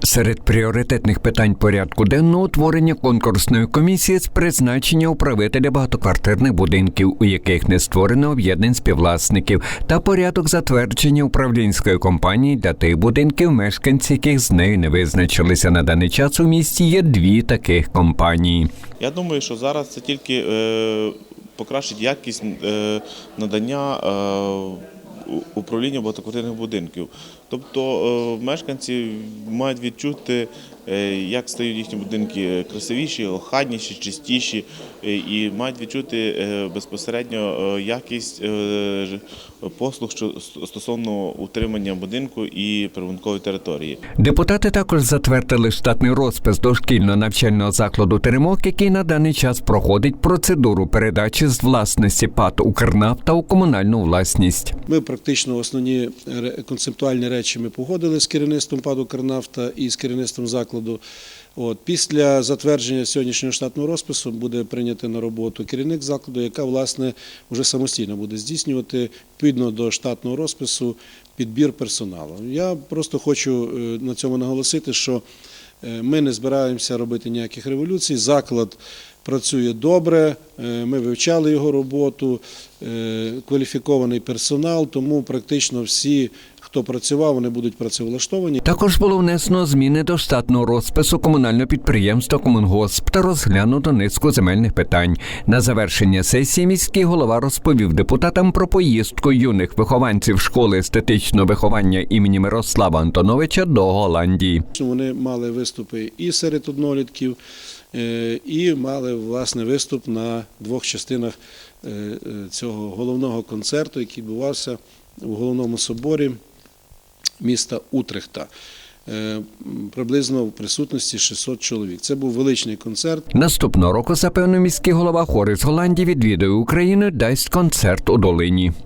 Серед пріоритетних питань порядку денного утворення конкурсної комісії з призначення управителя багатоквартирних будинків, у яких не створено об'єднань співвласників, та порядок затвердження управлінської компанії для тих будинків, мешканці яких з нею не визначилися на даний час. У місті є дві таких компанії. Я думаю, що зараз це тільки е, покращить якість е, надання е, управління багатоквартирних будинків. Тобто е, мешканці мають відчути, е, як стають їхні будинки красивіші, охайніші, чистіші, е, і мають відчути е, безпосередньо е, якість е, послуг що стосовно утримання будинку і прибудинкової території. Депутати також затвердили штатний розпис дошкільного навчального закладу Теремок, який на даний час проходить процедуру передачі з власності ПАТ «Укрнафта» у комунальну власність. Ми практично основні концептуальні речі ми погодили з керівництвом ПАДу «Карнафта» і з керівництвом закладу. От, після затвердження сьогоднішнього штатного розпису буде прийнято на роботу керівник закладу, яка власне вже самостійно буде здійснювати відповідно до штатного розпису підбір персоналу. Я просто хочу е, на цьому наголосити, що е, ми не збираємося робити ніяких революцій. Заклад працює добре, е, ми вивчали його роботу, е, кваліфікований персонал, тому практично всі, хто працював, вони будуть працевлаштовані. Також було внесено зміни до штатного розпису комунального підприємства Комунгосп та розглянуто низку земельних питань. На завершення сесії міський голова розповів депутатам про поїздку юних вихованців школи естетичного виховання імені Мирослава Антоновича до Голландії. Вони мали виступи і серед однолітків, і мали власне виступ на двох частинах е, е, цього головного концерту, який відбувався у головному соборі міста Утрехта. Е, Приблизно в присутності 600 чоловік. Це був величний концерт. Наступного року, запевнив міський голова, хори з Голландії відвідує Україну, дасть концерт у долині.